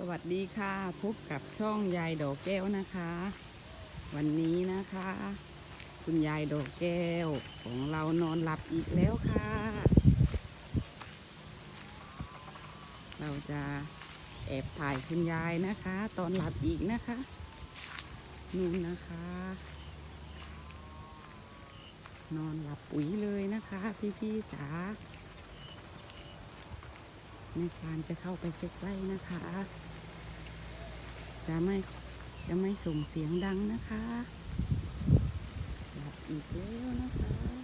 สวัสดีค่ะ พบกับช่องยายดอกแก้วนะคะ วันนี้นะคะ คุณยายดอกแก้วของเรานอนหลับอีกแล้วค่ะ เราจะแอบถ่ายคุณยายนะคะ ตอนหลับอีกนะคะนู่นนะคะ นอนหลับปุ๋ยเลยนะคะ พี่ๆจ๋า ในการจะเข้าไปใกล้ๆนะคะ จะไม่จะไม่ส่งเสียงดังนะคะหลับอีกแล้วนะคะ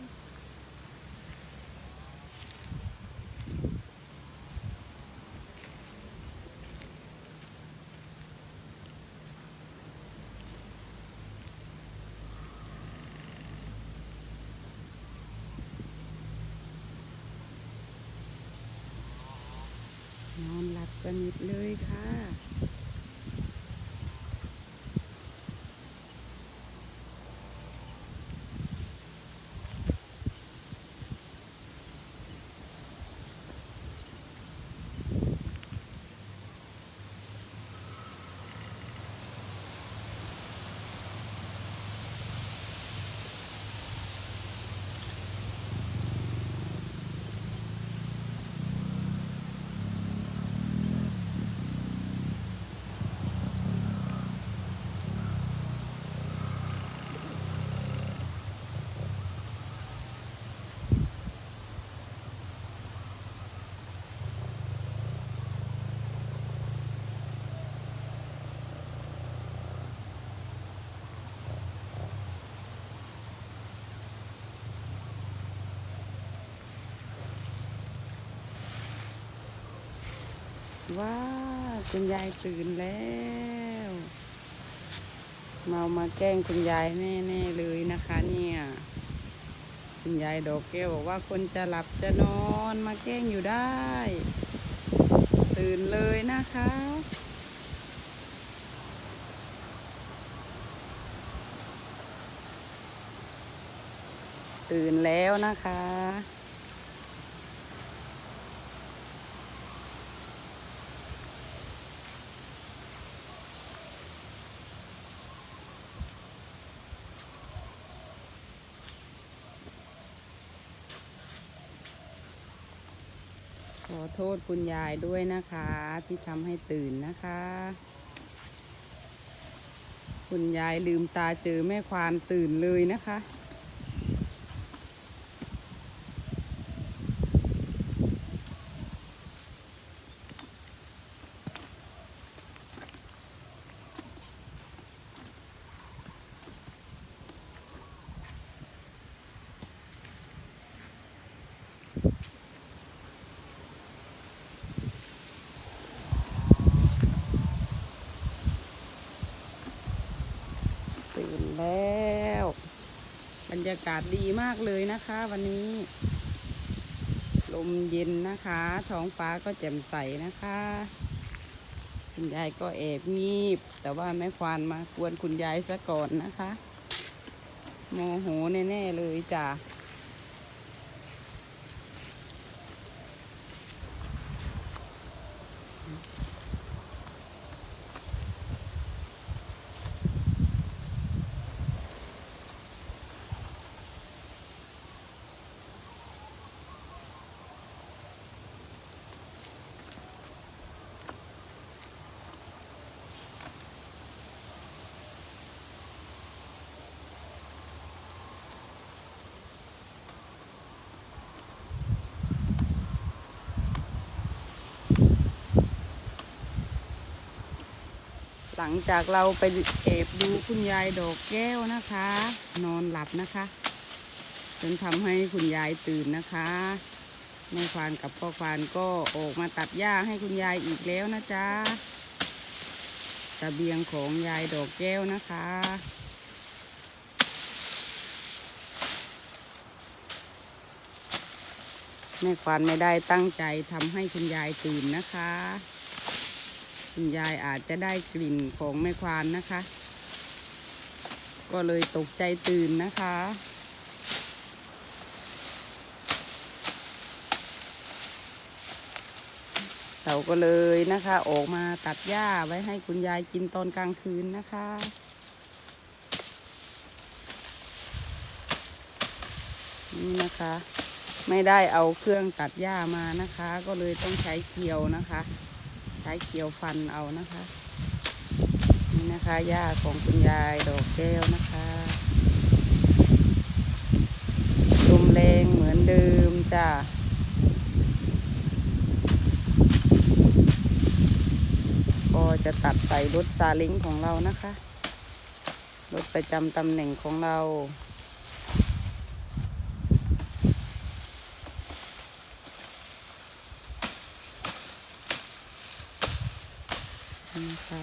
ับสนิทเลยค่ะ ว้าคุณยายตื่นแล้วเมามาแกล้งคุณยายแน่ๆเลยนะคะ เนี่ยคุณยายดอกแก้วบอกว่าคนจะหลับจะนอนมาแกล้งอยู่ได้ ตื่นเลยนะคะตื่นแล้วนะคะ โทษคุณยายด้วยนะคะ ที่ทำให้ตื่นนะคะ คุณยายลืมตาเจอแม่ควานตื่นเลยนะคะ ตื่นแล้ว บรร ยากาศดีมากเลยนะคะ วันนี้ ลมเย็นนะคะ ท้องฟ้าก็แจ่มใสนะคะคุณยายก็แอบงีบ แต่ว่าแม่ควานมากวนคุณยายซะก่อนนะคะ โมโหแน่ ๆ เลยจ้ะ หลังจากเราไปเอบดูคุณยายดอกแก้วนะคะ นอนหลับนะคะจนทำให้คุณยายตื่นนะคะแม่ควานกับพ่อควานก็ออกมาตัดหญ้าให้คุณยายอีกแล้วนะจ๊ะตะเบียงของยายดอกแก้วนะคะแม่ควานไม่ได้ตั้งใจทำให้คุณยายตื่นนะคะ คุณยายอาจจะได้กลิ่นของแม่ควานนะคะ ก็เลยตกใจตื่นนะคะ เราก็เลยนะคะ ออกมาตัดหญ้าไว้ให้คุณยายกินตอนกลางคืนนะคะนี่นะคะ ไม่ได้เอาเครื่องตัดหญ้ามานะคะ ก็เลยต้องใช้เคียวนะคะ ใช้เคียวฟันเอานะคะ นี่นะคะหญ้าของคุณยายดอกแก้วนะคะลมแรงเหมือนเดิมจ้ะก็จะตัดใส่รถซาเล้งของเรานะคะ รถประจำตำแหน่งของเรา นะคะ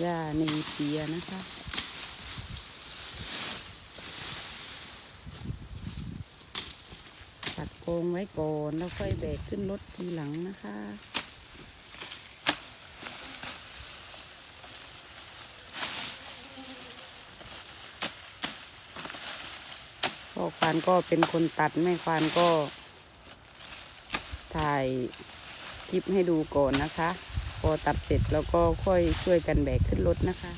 หญ้าเนเปียนะคะตัดโกงไว้ก่อนแล้วค่อยแบกขึ้นรถทีหลังนะคะพ่อควานก็เป็นคนตัดแม่ควานก็ ถ่ายคลิปให้ดูก่อนนะคะ พอตัดเสร็จแล้วก็ค่อยช่วยกันแบกขึ้นรถนะคะ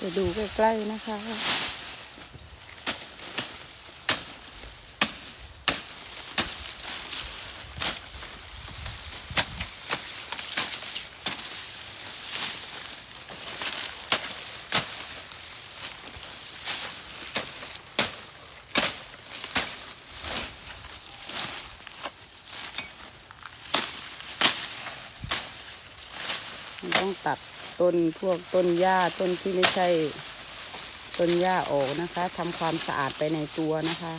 จะดูใกล้ๆนะคะ มันต้อง ต้นพวกต้นหญ้าต้นที่ไม่ใช่ต้นหญ้าออกนะคะทำความสะอาดไปในตัวนะคะ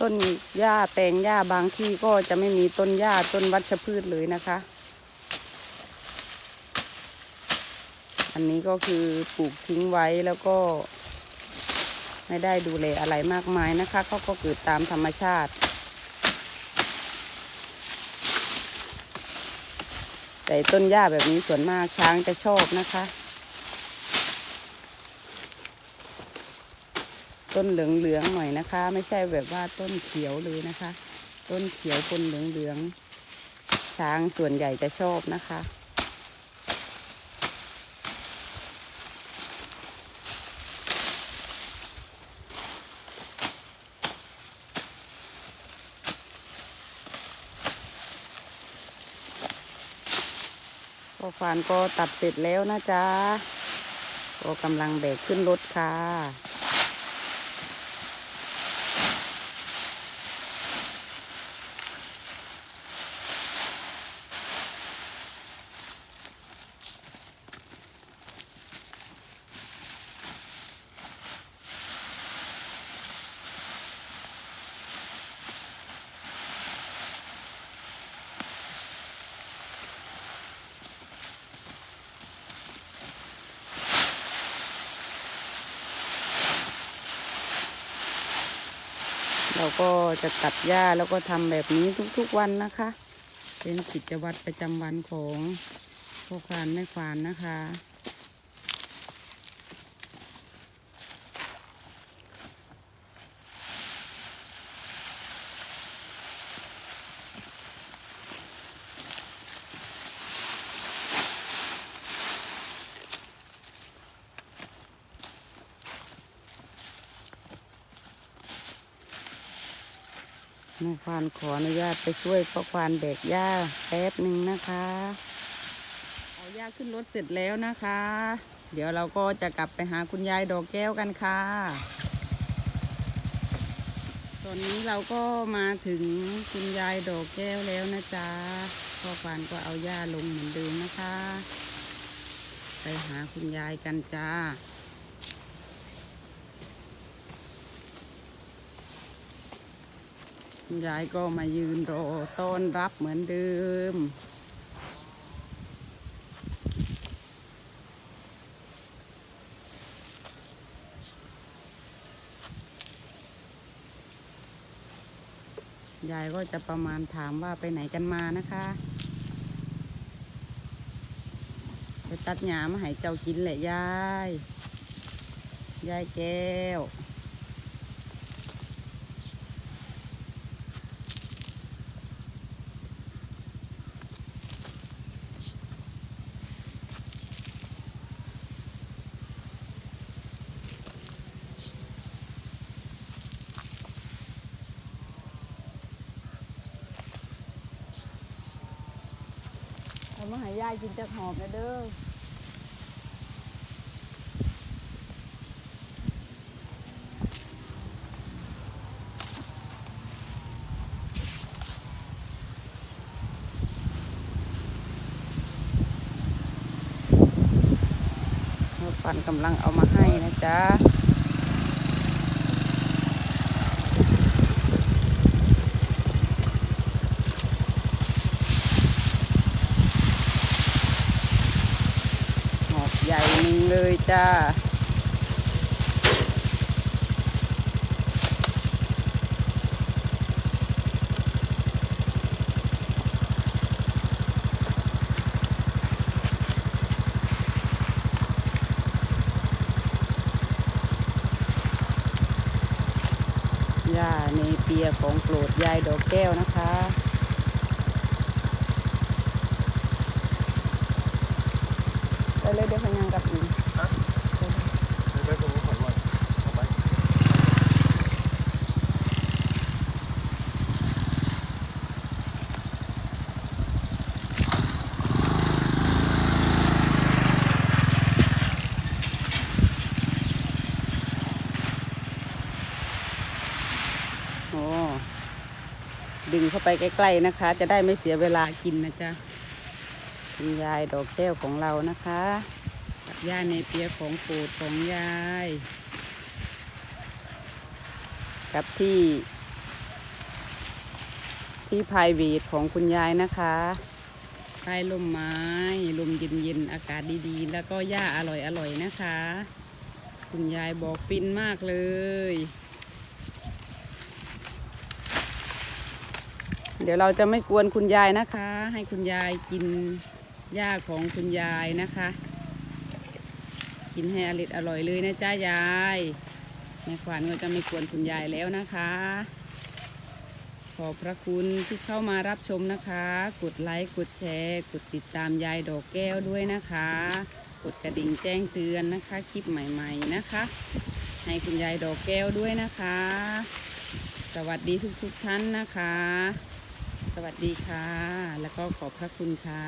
ต้นหญ้าแปลงหญ้าบางที่ก็จะไม่มีต้นหญ้าต้นวัชพืชเลยนะคะ อันนี้ก็คือปลูกทิ้งไว้แล้วก็ ไม่ได้ดูแลอะไรมากมายนะคะเขาก็เกิดตามธรรมชาติ แต่ต้นหญ้าแบบนี้ส่วนมากช้างจะชอบนะคะ ต้นเหลืองๆหลืองหน่อยนะคะ ไม่ใช่แบบว่าต้นเขียวเลยนะคะ ต้นเขียวคนเหลืองๆช้างส่วนใหญ่จะชอบนะคะก็ฟานก็ตัดเสร็จแล้วนะจ๊ะก็กำลังแบกขึ้นรถค่ะ เราก็จะตัดหญ้าแล้วก็ทำแบบนี้ทุกๆวันนะคะ เป็นกิจวัตรประจำวันของพ่อควานแม่ควานนะคะ แม่ควานขออนุญาตไปช่วยพ่อควานแบกหญ้าแป๊บหนึ่งนะคะเอาหญ้าขึ้นรถเสร็จแล้วนะคะ เดี๋ยวเราก็จะกลับไปหาคุณยายดอกแก้วกันค่ะ ตอนนี้เราก็มาถึงคุณยายดอกแก้วแล้วนะจ๊ะพ่อควานก็เอาหญ้าลงเหมือนเดิมนะคะ ไปหาคุณยายกันจ้า คุณ ยายก็มายืนรอต้อนรับเหมือนเดิม ยายก็จะประมาณถามว่าไปไหนกันมานะคะ ไปตัดหญ้ามาให้เจ้ากินแหละยาย ยายแก้วามาให้ยกินจากหอบนะเด้อพ่อปันกำลังเอามาให้นะจ๊ะ หอบใหญ่หนึ่งเลย จ้าหญ้าในเปียของโปรดยายดอกแก้วนะคะ ไปเลยเดี๋ยวพยังกลับอีก ไปตรงนู้นก่อนว่าเข้าไป โอ้ เข้าไปใกล้ๆนะคะ จะได้ไม่เสียเวลากินนะจ๊ะคุณยายดอกแก้วของเรานะคะกับย่าในเปียของปรดของยาย กับที่ ที่พายวีดของคุณยายนะคะใต้ลมไม้ลมเย็นๆอากาศดีๆ แล้วก็หญ้าอร่อยๆนะคะ คุณยายบอกฟินมากเลย เดี๋ยวเราจะไม่กวนคุณยายนะคะ ให้คุณยายกินหญ้าของคุณยายนะคะ กินให้อริดอร่อยเลยนะจ้ายายแม่ขวัญก็จะไม่กวนคุณยายแล้วนะคะ ขอบพระคุณที่เข้ามารับชมนะคะ กดไลค์กดแชร์ กดติดตามยายดอกแก้วด้วยนะคะ กดกระดิ่งแจ้งเตือนนะคะ คลิปใหม่ ๆนะคะ ให้คุณยายดอกแก้วด้วยนะคะ สวัสดีทุกๆท่านนะคะ สวัสดีค่ะ แล้วก็ขอบพระคุณค่ะ